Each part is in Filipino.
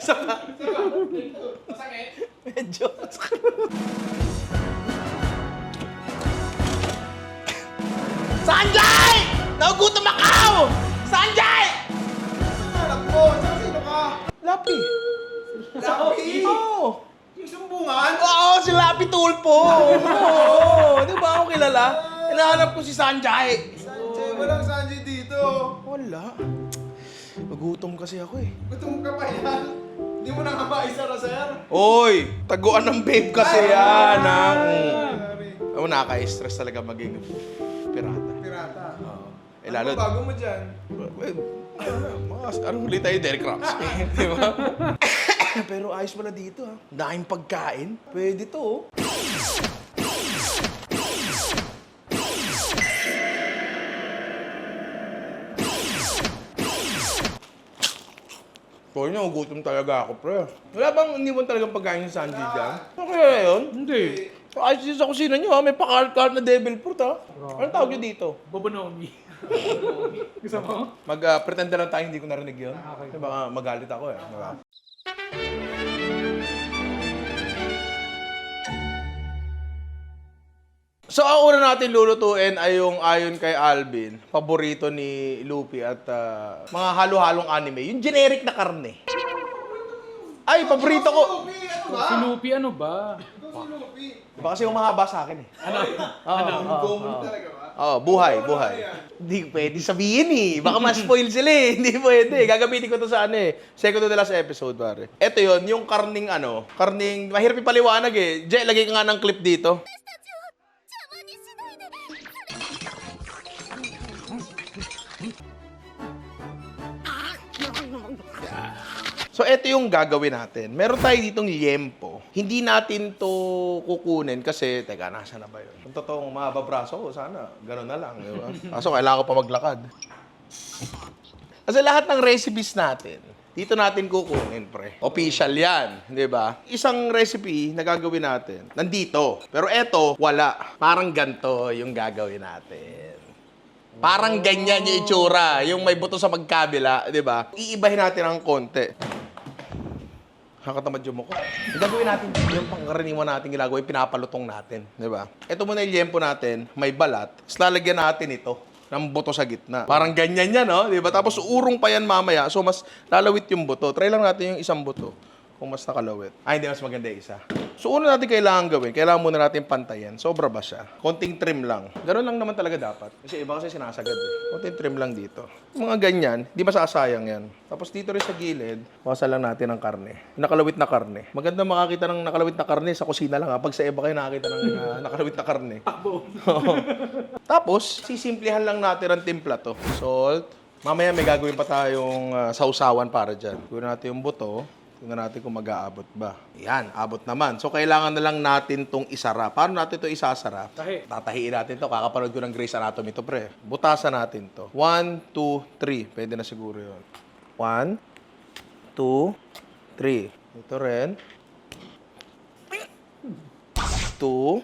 Isa pa. Masakit? Medyo. Sanjay! Nagugutom ako! Sanjay! Anak ko, saan sino ka? Lapi. Lapi! Oo. Yung sumbungan? Oo, si Lapi Tulpo. Oo. Di ba ako kilala? Hinahanap ko si Sanjay. Sanjay, walang Sanjay dito. Wala. Nagutom kasi ako eh. Gutom ka pa yan. Hindi mo na nga maisara, sir. Oy, taguan ng babe kasi yan. Ha? Mm. Sorry. Ako nakaka-stress talaga maging pirata. Pirata. Oo. Eh lalo, Ano bago mo dyan? well, mga anong huli tayo, Derek Rams? Di ba? Pero ayos pala dito ha. Daing pagkain. Pwede to oh. Kaya niya, gutom talaga ako, pre. Wala bang iniwan talagang pagkain sa Sanji dyan? Ano kaya yun? Hindi. Ayos din sa kusina niyo ha, may pakart-kart na devil fruit ha. Anong tawag niyo dito? Bobonomi. Gusto mo? Mag-pretend na lang tayo, hindi ko narinig yun. Okay. Kasi Baka magalit ako eh. Diba? So, ang una natin lulutuin ay yung ayon kay Alvin, paborito ni Lupi at ah, mga halo-halong anime, yung generic na karne. Ay, paborito ko! Lupi, ano ba? Si Lupi ano ba? Ito si Lupi. Diba kasi yung mahaba sa akin eh. Ano? ano? Gomon talaga ba? Oo, buhay, buhay. Hindi pwede sabihin eh. Baka ma-spoil sila eh. Hindi pwede. Gagamitin ko to sa ano eh. Second to the last episode, pare. Ito yon yung karning ano, karning, mahirap ipaliwanag eh. Jay, lagay ka nga ng clip dito. So, ito yung gagawin natin. Meron tayo ditong liempo. Hindi natin to kukunin kasi, teka, nasa na ba yun? Kung totoong mababraso ko, sana, gano'n na lang, di ba? Kaso, kailangan ko pa maglakad. Kasi lahat ng recipes natin, dito natin kukunin, pre. Official yan, di ba? Isang recipe na gagawin natin, nandito. Pero eto, wala. Parang ganto yung gagawin natin. Parang ganyan yung itsura, yung may buto sa magkabila, di ba? Iibahin natin ng konti. Nakakatamad yung mukha. Gagawin natin, yung pangkaraniwan natin ginagawa, pinapalutong natin. Di ba? Ito muna yung liempo natin, may balat. Tapos natin ito ng buto sa gitna. Parang ganyan yan, no? Di ba? Tapos urong pa yan mamaya. So, mas lalawit yung buto. Try lang natin yung isang buto. Kung mas nakalawit. Ay, hindi. Mas maganda yung isa. So, una natin kailangan gawin, kailangan muna natin pantayan. Sobra ba siya? Konting trim lang. Ganun lang naman talaga dapat. Kasi iba kasi sinasagad eh. Konting trim lang dito. Mga ganyan, di masasayang yan. Tapos dito rin sa gilid, bawasan lang natin ng karne. Nakalawit na karne. Maganda makakita ng nakalawit na karne sa kusina lang ha. Pag sa iba kayo nakakita ng ah, nakalawit na karne. Oo. Tapos, sisimplihan lang natin ang timpla to. Salt. Mamaya may gagawin pa tayong ah, sausawan para dyan. Gawin natin yung buto. Tingnan natin kung mag-aabot ba. Yan, abot naman. So, kailangan na lang natin tong isara. Paano natin to isasara? Tahi. Tatahiin natin to. Kakapanood ko ng Grey's Anatomy to, pre. Butasan natin to. One, two, three. Pwede na siguro yun. One, two, three. Ito rin. Two,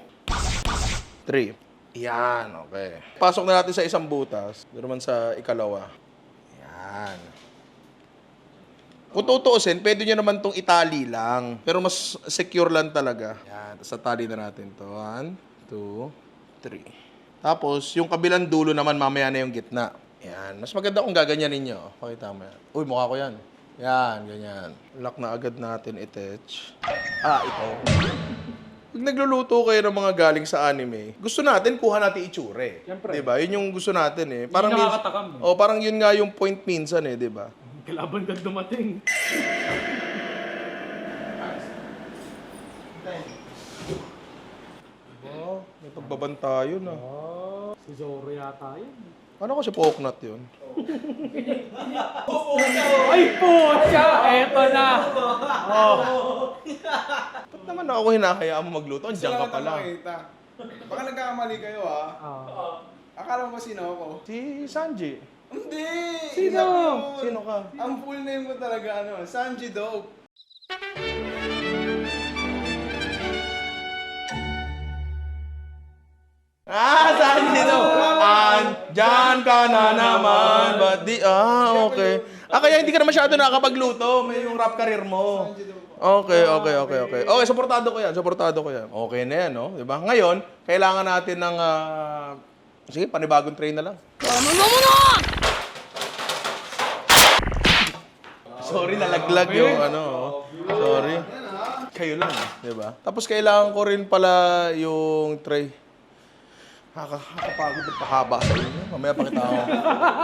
three. Yan, okay. Pasok na natin sa isang butas. Doon naman sa ikalawa. Yan. Kung tutuusin, pwede nyo naman tong itali lang. Pero mas secure lang talaga. Yan. Tapos tali na natin to. One, two, three. Tapos, yung kabilang dulo naman, mamaya na yung gitna. Yan. Mas maganda kung gaganyanin nyo. Pakita mo yan. Uy, mukha ko yan. Yan, ganyan. Lock na agad natin itech. Ah, ito. Pag nagluluto kayo ng mga galing sa anime, gusto natin kuha natin itsure. Siyempre. 'Di ba? Yun yung gusto natin eh. Parang min- nakakatakam, eh. Oh, parang yun nga yung point minsan eh, 'di ba? Kalaban ka dumating. Oh, may pagbabanta yun ah. Oh, si Zoro yata yun. Ano ko si Poknut yun? Ay, putya! Eto na! Oh. Ba't naman ako hinahayaan mo magluto? Andiyan ka pala. Baka nagkakamali kayo ah. Ah. Akala mo ba sino ako? Si Sanji. Hindi! Sino? Yun. Sino ka? Ang full name ko talaga ano, Sanji Dope. Ah, Sanji to! Andyan ka na naman. Ba't di? Ah, okay. Ah, kaya hindi ka na masyado nakakapagluto. May yung rap career mo. Po. Okay, okay, okay, okay. Okay, supportado ko yan, supportado ko yan. Okay na yan, no? Di ba? Ngayon, kailangan natin ng... ah, sige, panibagong train na lang. Sorry, nalaglag yung ano. oh. Sorry. Kayo lang, eh, di ba? Tapos kailangan ko rin pala yung tray. Nakakapagod at pahaba sa inyo. Mamaya pakita ko.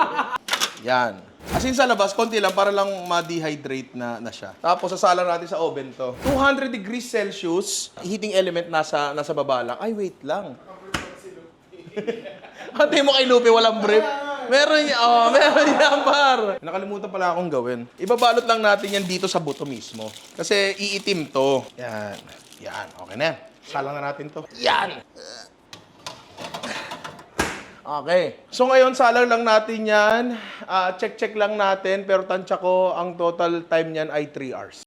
Yan. As in sa labas, konti lang para lang ma-dehydrate na, na siya. Tapos sasalang natin sa oven to. 200 degrees Celsius, heating element nasa nasa baba lang. Ay, wait lang. Hantay mo kay Lupe, walang brief. Meron niya, oh, meron niya, par. Nakalimutan pala akong gawin. Ibabalot lang natin yan dito sa buto mismo. Kasi iitim to. Yan. Yan, okay na yan. Salang na natin to. Yan. Okay. So ngayon, salang lang natin yan. Ah, check-check lang natin. Pero tansya ko, ang total time niyan ay 3 hours.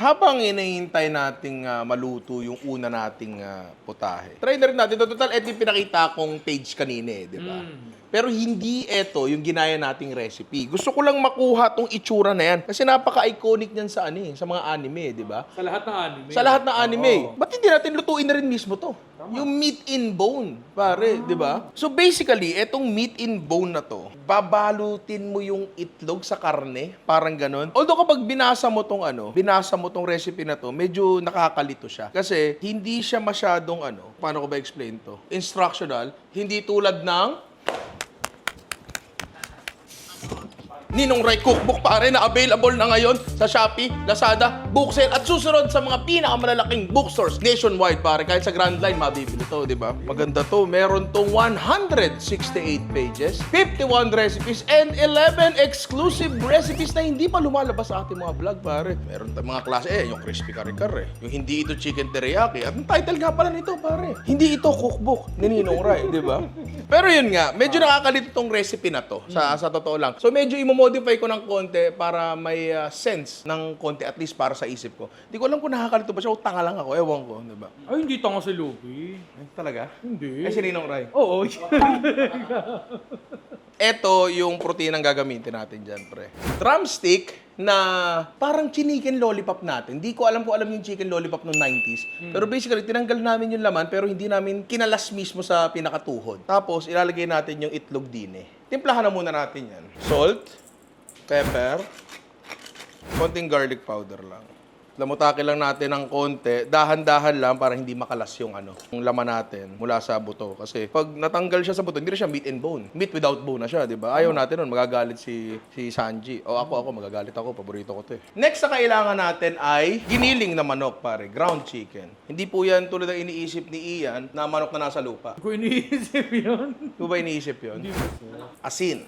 Habang inihintay nating ah, maluto yung una nating ah, putahe. Try na rin natin. Total, ito yung pinakita kong page kanina eh, di ba? Pero hindi ito yung ginaya nating recipe. Gusto ko lang makuha tong itsura na yan. Kasi napaka-iconic niyan sa, ano, eh, sa mga anime, di ba? Sa lahat ng anime. Sa lahat ng anime. Ba't hindi natin lutuin na rin mismo to? Yung meat in bone, pare, di ba? So basically, etong meat in bone na to, babalutin mo yung itlog sa karne, parang ganon. Although kapag binasa mo tong ano, binasa mo tong recipe na to, medyo nakakalito siya. Kasi hindi siya masyadong ano, paano ko ba explain to? Instructional, hindi tulad ng Ninong Ray Cookbook pare na available na ngayon sa Shopee, Lazada, Booksell at susunod sa mga pinakamalalaking bookstores nationwide pare. Kahit sa Grand Line mabibili to, di ba? Maganda to. Meron tong 168 pages, 51 recipes, and 11 exclusive recipes na hindi pa lumalabas sa ating mga vlog pare. Meron tayong mga klase, eh, yung crispy kare-kare, yung hindi ito chicken teriyaki, at ang title nga pala nito pare. Hindi ito cookbook ni Ninong Ray, di ba? Pero yun nga, medyo nakakalito tong recipe na to, sa, sa totoo lang. So medyo imomodify ko ng konti para may uh, sense ng konti, at least para sa isip ko. Hindi ko alam kung nakakalito ba siya o tanga lang ako, ewan ko, di ba? Ay, hindi tanga si Lupi. Ay, talaga? Hindi. Ay, si Ninong Ray. Oo. Ito yung protein ang gagamitin natin dyan, pre. Drumstick na parang chicken lollipop natin. Hindi ko alam kung alam yung chicken lollipop noong 90s. Pero basically, tinanggal namin yung laman pero hindi namin kinalas mismo sa pinakatuhod. Tapos, ilalagay natin yung itlog din eh. Timplahan na muna natin yan. Salt, pepper, konting garlic powder lang. Lamutake lang natin ng konti. Dahan-dahan lang para hindi makalas yung ano, yung laman natin mula sa buto. Kasi pag natanggal siya sa buto, hindi na siya meat and bone. Meat without bone na siya, di ba? Ayaw natin nun, magagalit si si Sanji. O ako, ako, magagalit ako. Paborito ko to eh. Next na kailangan natin ay giniling na manok, pare. Ground chicken. Hindi po yan tulad ng iniisip ni Ian na manok na nasa lupa. Kung iniisip yun. Di ba iniisip yun? Asin.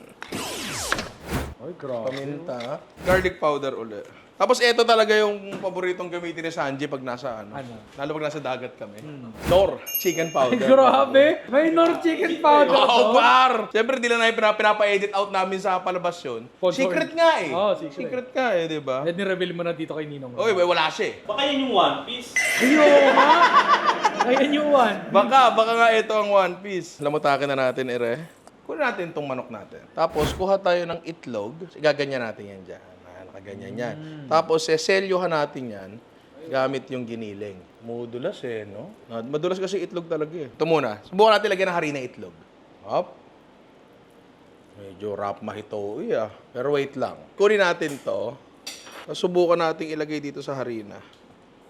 Ay, grabe. Paminta. Garlic powder uli. Tapos ito talaga yung paboritong gamitin ni Sanji pag nasa ano. Ano? Lalo pag nasa dagat kami. Nor, chicken Ay, powder. grabe. May nor chicken powder Oh, to. par! Siyempre, di lang namin pinapa- pinapa-edit out namin sa palabas yun. Sponsor. Secret nga eh. Oh, secret. nga eh, di ba? At nireveal mo na dito kay Ninong. Oy, wala siya eh. Baka yan yung One Piece. Ayun, ha? Ayan yung one. Baka, baka nga ito ang One Piece. Lamutakin na natin, ere. Kunin natin itong manok natin. Tapos, kuha tayo ng itlog. Gaganyan natin yan dyan. Ah, nakaganyan yan. Tapos, seselyuhan natin yan gamit yung giniling. Mudulas eh, no? Madulas kasi itlog talaga eh. Ito muna. Subukan natin lagyan ng harina itlog. Up. Medyo rap mahito ah. Pero wait lang. Kunin natin to. Tapos Subukan natin ilagay dito sa harina.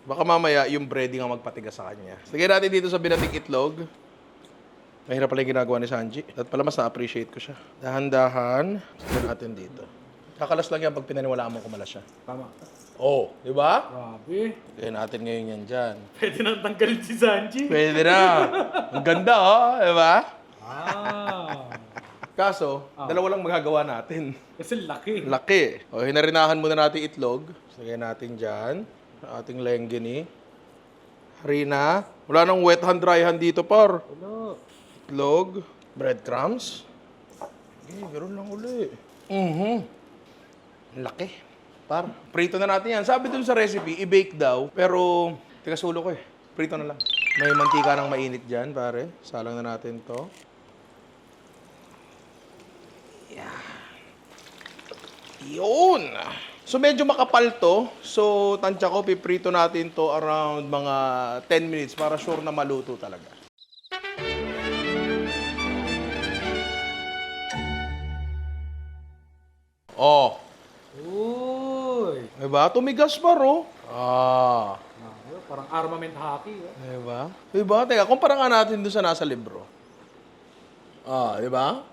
Baka mamaya yung breading ang magpatigas sa kanya. Lagyan natin dito sa binating itlog. Mahirap pala yung ginagawa ni Sanji. At pala mas na-appreciate ko siya. Dahan-dahan. Lagyan natin dito. Kakalas lang yan pag pinaniwalaan mo kumalas siya. Tama. Oh, di ba? Grabe. Lagyan natin ngayon yan dyan. Pwede nang tanggalin si Sanji. Pwede na. Ang ganda oh, di ba? Ah. Kaso, dalawa lang magagawa natin. Kasi laki. Laki. O, hinarinahan muna natin itlog. Lagyan natin dyan. Sa ating lenggini. Harina. Wala nang wet hand, dry hand dito, par. Ano? Itlog. Breadcrumbs. Okay, ganoon lang uli. Mhm. Ang Laki. Par. Prito na natin yan. Sabi dun sa recipe, i-bake daw. Pero, tiga sulo ko eh. Prito na lang. May mantika ng mainit dyan, pare. Salang na natin to. Yeah. Yun! So medyo makapal to. So tansya ko, piprito natin to around mga 10 minutes para sure na maluto talaga. Oh, Uy. diba? Tumigas pa, ro. Ah. Ah, parang armament hockey. Oh. Diba? Diba? Teka, kumpara nga natin doon sa nasa libro. Ah, diba?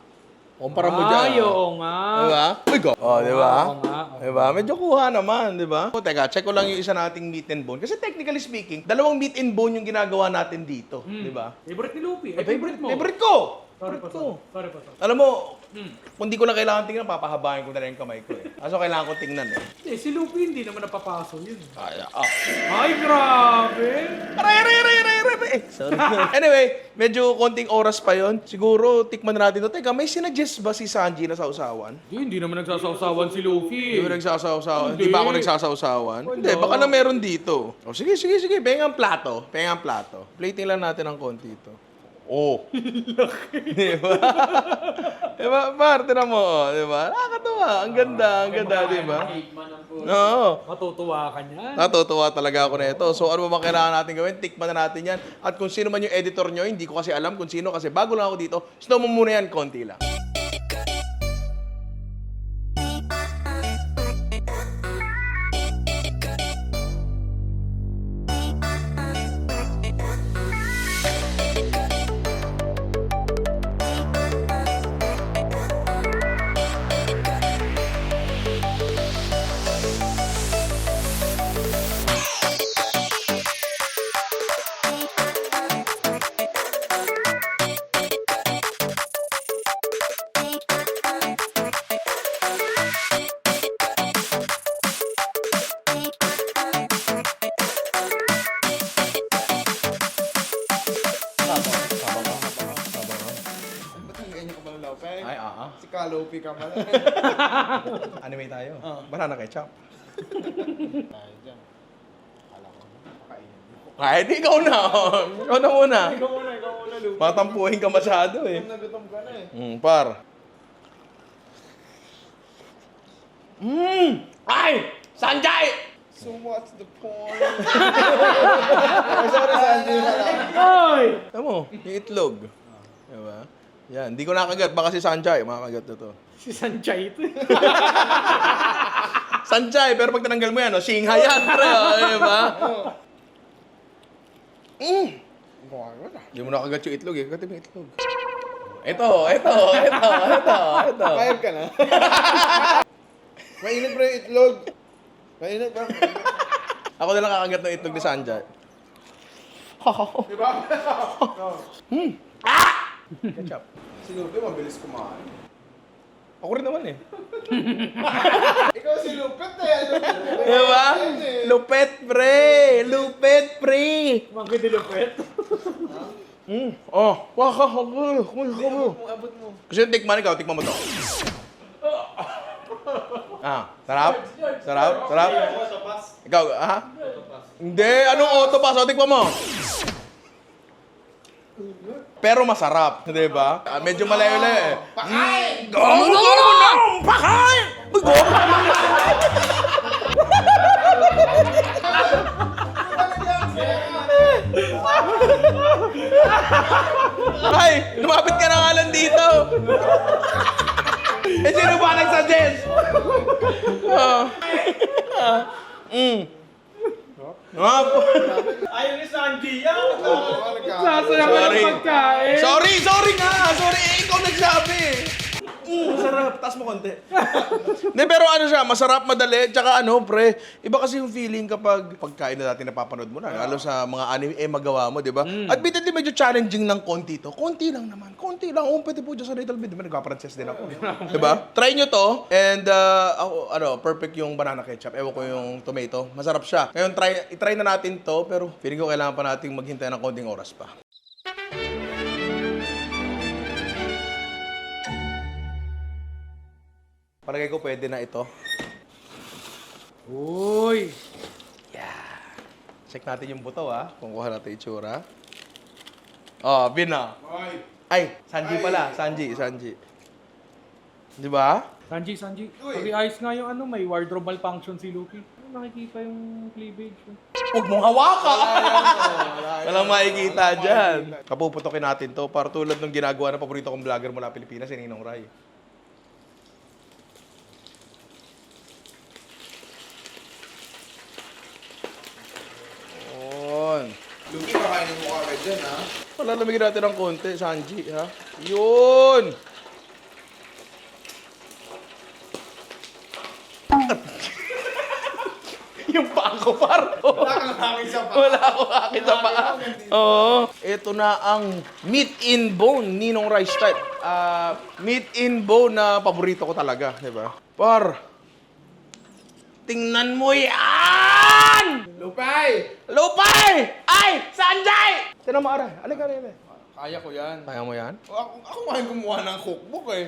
Kumpara mo dyan. Ay, oo nga. Diba? Uy, go. Oh, diba? Oo nga. Diba? Medyo kuha naman, diba? O, teka, check ko lang yung isa nating meat and bone. Kasi technically speaking, dalawang meat and bone yung ginagawa natin dito. Diba? Favorite ni Lupi. Eh, Ay, favorite mo. Favorite ko! Sorry po, ko. sorry. Sorry po, sorry. Alam mo, Hmm. kung di ko na kailangan tingnan, papahabain ko na rin yung kamay ko eh. Kaso kailangan ko tingnan eh. Eh, si Lupi hindi naman napapaso yun. Ay, ah. Ay, grabe! Aray, aray, aray, aray, aray, aray. Eh, Sorry. anyway, medyo konting oras pa yon. Siguro, tikman na natin to. Teka, may sinadjust ba si Sanji na sausawan? Hindi, hindi naman nagsasawsawan si Luffy. Hindi ba nagsasawsawan? Hindi. Hindi ba ako nagsasawsawan? Hindi, baka na meron dito. O, sige, sige, sige. Pengang plato. Pengang plato. Plating lang natin ng konti ito. Oh. Di ba? Di ba? Par, tinan mo. oh. Di ba? Nakakatuwa. Ang ganda. Ang ganda, di ba? Oo. Matutuwa ka niyan. Natutuwa talaga ako na ito. So ano ba kailangan natin gawin? Tikman na natin yan. At kung sino man yung editor nyo, hindi ko kasi alam kung sino kasi bago lang ako dito. Snow mo muna yan, konti lang. Kalopi ka pala. Anime tayo. Oo. Banana ketchup. Tayo dyan. Akala ko, pakainin mo. Kahit ikaw na. ikaw na muna. Ikaw muna, ikaw muna, Lupi. Matampuhin ka masyado eh. Gutom na gutom ka na eh. Mm, par. Mmm! Ay! Sanjay! So what's the point? Ay, sorry, Sanji. Ay! Alam mo, yung itlog. Diba? Yan, hindi ko nakagat. Baka si Sanjay, makakagat na to. Si Sanchay ito. Sanjay, pero pag tinanggal mo yan, oh, Singha yan, pre. Oh, diba? Mm. Hindi mo nakagat yung itlog eh. Kagati mo yung itlog. Ito, ito, ito, ito, ito. Payag ka na. Mainit bro yung itlog. Mainit bro. Ako na lang kakagat ng itlog ni Sanjay. Di ba? Hmm. Ah! Ketchup. Si Lupi mabilis kumain. Ako rin naman eh. Ikaw si Lupit eh. Lupit. Diba? Yan eh. Lupet, pre! Lupet, pre! Mga dilupet. Mm. Oh, waka, waka, waka, Abot mo, abot mo. Gusto yung tikman ikaw, tikman mo to. Ah, sarap? Sarap? Sarap? Ikaw, ha? Hindi, anong autopass? O, tikman mo. Pero masarap, di ba? Ah, medyo malayo-layo eh. Pakain! Go! Go! Go! Pakain! Uy, go! Ay, lumapit ka na nga lang dito. eh, sino ba nagsuggest? Ah. Mm. Ah, po- Ayaw ni ka ng pagkain. sorry, sorry nga! Sorry, eh, ikaw nagsabi. Mm, masarap. Taas mo konti. Hindi, pero ano siya, masarap, madali. Tsaka ano, pre, iba kasi yung feeling kapag pagkain na natin napapanood mo na, lalo sa mga anime, eh, magawa mo, di ba? Admittedly, medyo challenging ng konti to. Konti lang naman. Konti lang. Oh, pwede po just a little bit. Di ba, nagpa-princess din ako. di ba? Try nyo to. And, uh, ako, ano, perfect yung banana ketchup. Ewan ko yung tomato. Masarap siya. Ngayon, try, itry na natin to, pero feeling ko kailangan pa nating maghintay ng konting oras pa. Palagay ko pwede na ito. Uy! Check natin yung buto, ha? Kung kuha natin itsura. Oh, bin na. Ay. Ay, Sanji pala. Sanji, Sanji. Di ba? Sanji, Sanji. Uy. Pag-iayos nga yung ano, may wardrobe malfunction si Luffy. Ano, nakikita yung cleavage. Huwag mong hawakan! Wala Walang makikita dyan. Kapuputokin natin to para tulad ng ginagawa ng paborito kong vlogger mula Pilipinas, si Ninong Rai. On. Luki, kakainin mo ka agad dyan, ha? Palalamigin natin ng konti, Sanji, ha? Yun! yung paa ko, par. Wala kang hangin sa pa. Wala ako akin sa paa. Oo. Ito na ang meat in bone, Ninong Rice type. Ah, meat in bone na paborito ko talaga, di ba? Par, tingnan mo yan! Lupay! Lupay! Ay! Sanjay! Sino mo aray? Alika, alika. Kaya ko yan. Kaya mo yan? Ako, ako nga yung gumawa ng cookbook eh.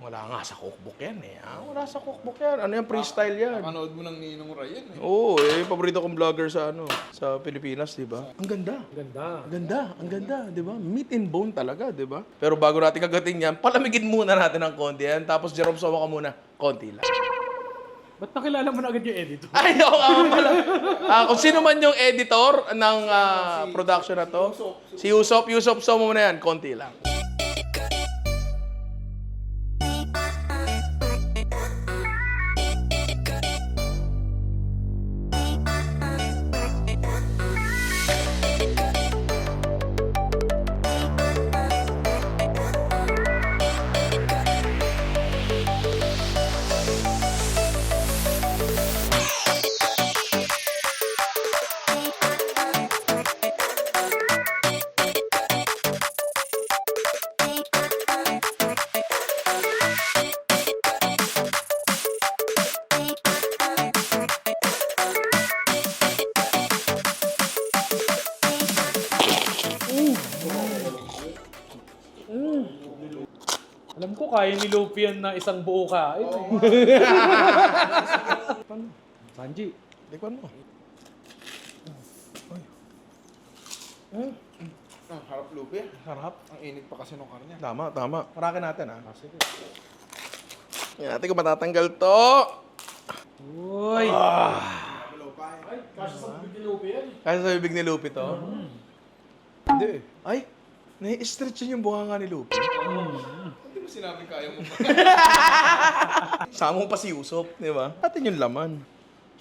Wala nga sa cookbook yan eh. ah. Wala sa cookbook yan. Ano yan? Freestyle yan. Nakanood mo ng Ninong Ryan eh. Oo, eh, paborito kong vlogger sa ano, sa Pilipinas, di ba? Ang ganda. Ganda. Ang ganda, ang ganda, di ba? Meat and bone talaga, di ba? Pero bago natin kagating yan, palamigin muna natin ng konti yan. Tapos Jerome Sowa ka muna, konti lang. Ba't nakilala mo na agad yung editor? Ay, oo nga pala. Ah, kung sino man yung editor ng ah, production na to, si Usop, Usop, so mo na yan, konti lang. Kaya ni Luffy yan na isang buo kain. eh. Sanji. Tikman mo. Ah, harap Lupi. Sarap. Ang init pa kasi nung karne. Tama, tama. Parakin natin, ha? Yan natin kung matatanggal to. Uy! Lupay. Kasi sa bibig ni Luffy yan. Kasi sa bibig ni Lupi to. Hindi eh. Ay, nai-stretch yun yung bunganga ni Lupi. Hindi mo sinabi kaya mo. Sama mo pa si Usop, di ba? Atin yung laman.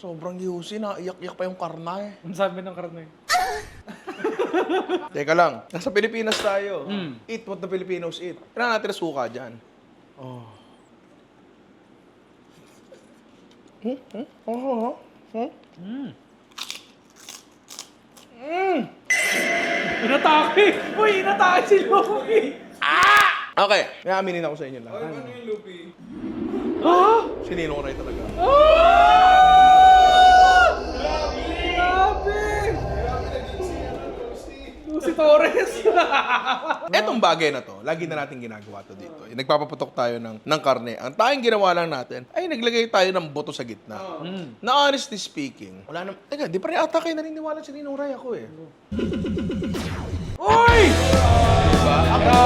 Sobrang yusi na, iyak-iyak pa yung karnay. Ang sabi ng karne. Teka lang, nasa Pilipinas tayo. Mm. Eat what the Filipinos eat. Kailangan natin na suka dyan. Oh. Hmm? Hmm? Oh, oh, hmm? Mm. Mm. Inatake! Uy, inatake si Luffy! Okay, may aminin ako sa inyo lahat. Ay, ano yung Lupi? Ah! Si Ninong Ray talaga. Grabe! Lucy Torres! Etong bagay na to, lagi na natin ginagawa to dito. Eh, Nagpapaputok tayo ng, ng karne. Ang tayong ginawa lang natin, ay naglagay tayo ng buto sa gitna. Mm. Na honestly speaking, wala na... Teka, di pa rin ata kayo naniniwala si Ninong Ray ako eh. Uy! Diba? Ako,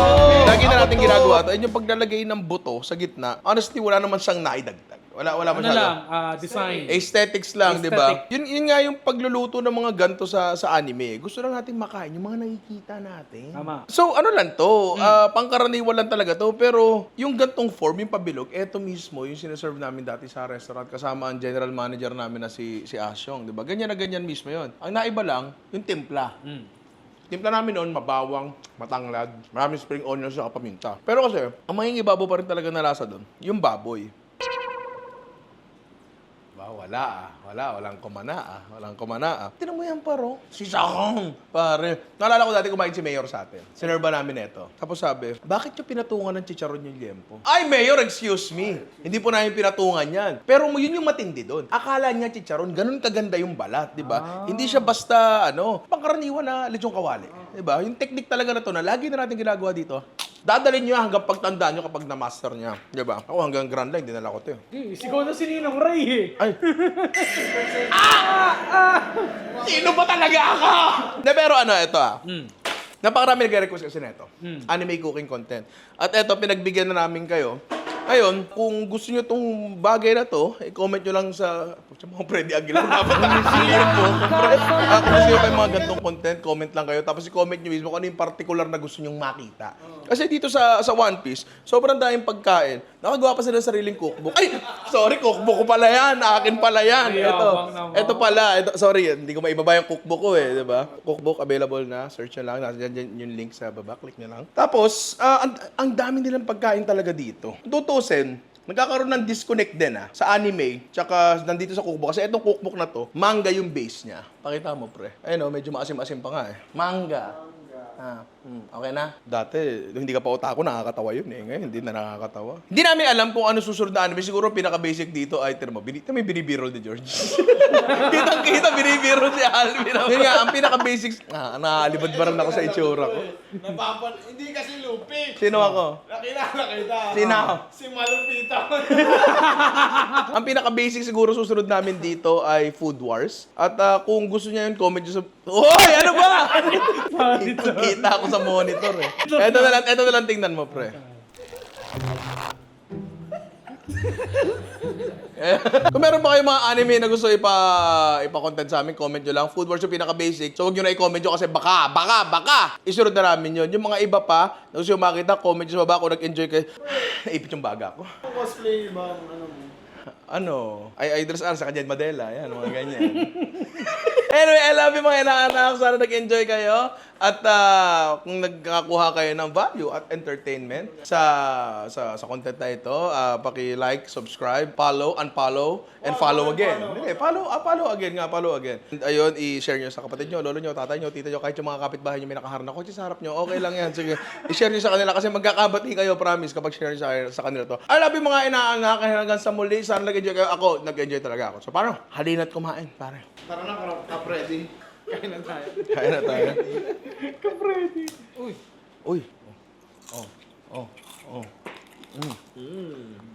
lagi na natin ginagawa to. Ayun yung paglalagay ng buto sa gitna, honestly, wala naman siyang naidagdag. Wala, wala Ano masyado. lang, ah, design. Aesthetics lang, di ba? Yun, yun nga yung pagluluto ng mga ganto sa sa anime. Gusto lang natin makain yung mga nakikita natin. Tama. So, ano lang to, ah, pangkaraniwan lang talaga to, pero yung gantong form, yung pabilog, eto mismo, yung sinaserve namin dati sa restaurant, kasama ang general manager namin na si, si Asyong, di ba? Ganyan na ganyan mismo yon. Ang naiba lang, yung timpla. Mm. Timpla namin noon, mabawang, matanglad, maraming spring onions at paminta. Pero kasi, ang mangingibabaw pa rin talaga na lasa doon, yung baboy. Wala ah. Wala, walang kumana ah. Walang kumana ah. Tinan mo yan, paro. Si Sakong. Pare. Naalala ko dati kumain si Mayor sa atin. Sinerba namin ito. Tapos sabi, bakit yung pinatungan ng chicharon yung liempo? Ay, Mayor, excuse me. Hindi po namin pinatungan yan. Pero mo- yun yung matindi doon. Akala niya chicharon, ganun kaganda yung balat, di ba? Hindi siya basta, ano, pangkaraniwan na lechong kawali. Di ba? Yung technique talaga na to na lagi na natin ginagawa dito. Dadalhin niyo hanggang pagtandaan niyo kapag na-master niya. Di ba? Ako hanggang grand line, dinala ko to eh. Sigaw na si Ninong Ray eh. Ay. Sino ba talaga ako? De, pero ano, ito ah. Mm. Napakarami nag-request kasi nito. Hmm. Anime cooking content. At eto, pinagbigyan na namin kayo. Ngayon, kung gusto nyo tong bagay na to, i-comment nyo lang sa... Pucha, mga Freddy Aguilar, dapat nakasiyan po. Kung gusto nyo yung mga gantong content, comment lang kayo. Tapos i-comment nyo mismo kung ano yung particular na gusto nyong makita. Kasi dito sa sa One Piece, sobrang daming pagkain. Nakagawa pa sila ng sariling cookbook. Ay, sorry, cookbook ko pala yan. Akin pala yan. Ito, ito pala. Ito, sorry, hindi ko maibaba yung cookbook ko eh, di ba? Cookbook available na. Search nyo lang. Nasa dyan yung link sa baba. Click nyo lang. Tapos, ah, ang, ang dami nilang pagkain talaga dito. Tutusin, nagkakaroon ng disconnect din ah, sa anime, tsaka nandito sa cookbook. Kasi itong cookbook na to, manga yung base niya. Pakita mo, pre. Ayun oh, medyo maasim-asim pa nga eh. Manga. Ah, hmm, okay na? Dati, hindi ka pa otaku, nakakatawa yun eh. Ngayon, hindi na nakakatawa. Hindi namin alam kung ano susunod na anime. Siguro pinaka-basic dito ay, tira mo, binita may binibiro ni George. Kitang-kita, binibiro si Alvin. Yun nga, ang pinaka-basic, ah, naalibad ba rin ako sa itsura ko. Napapan... Hindi kasi Lupi. Sino ako? Nakilala kita. Sino? Si Malupita. Ang pinaka-basic siguro susunod namin dito ay Food Wars. At ah, kung gusto niya yun, comment nyo sa... Hoy! Ano ba? Kita ako sa monitor eh. Ito na lang, ito na lang tingnan mo, pre. Kung meron ba kayong mga anime na gusto ipa ipa-content sa amin, comment nyo lang. Food Wars yung pinaka-basic. So, huwag nyo na i-comment nyo kasi baka, baka, baka. Isunod na namin yun. Yung mga iba pa, na gusto yung makita, comment nyo sa baba kung nag-enjoy kayo. Naipit yung baga ko. Cosplay ba? Ano mo? Ano? Ay, Idris R sa kanya Madela. Yan, mga ganyan. anyway, I love you mga inaanak. Sana nag-enjoy kayo. At ah, kung nagkakakuha kayo ng value at entertainment sa sa, sa content na ito, ah, paki-like, subscribe, follow, unfollow, and follow again. Hindi, follow, ah, follow again nga, follow again. And ayun, i-share nyo sa kapatid nyo, lolo nyo, tatay nyo, tita nyo, kahit yung mga kapitbahay nyo may nakaharap na kotse sa harap nyo, okay lang yan. Sige, i-share nyo sa kanila kasi magkakabati kayo, promise, kapag share nyo sa, sa kanila to. I love you mga inaanak, hanggang sa muli, sana nag-enjoy kayo. Ako, nag-enjoy talaga ako. So, paano? Halina't kumain, pare. Tara na, ka-ready. Kain na tayo. Kaya na tayo. Ka-Freddy. Uy. Uy. Oh. Oh. Oh. Mm.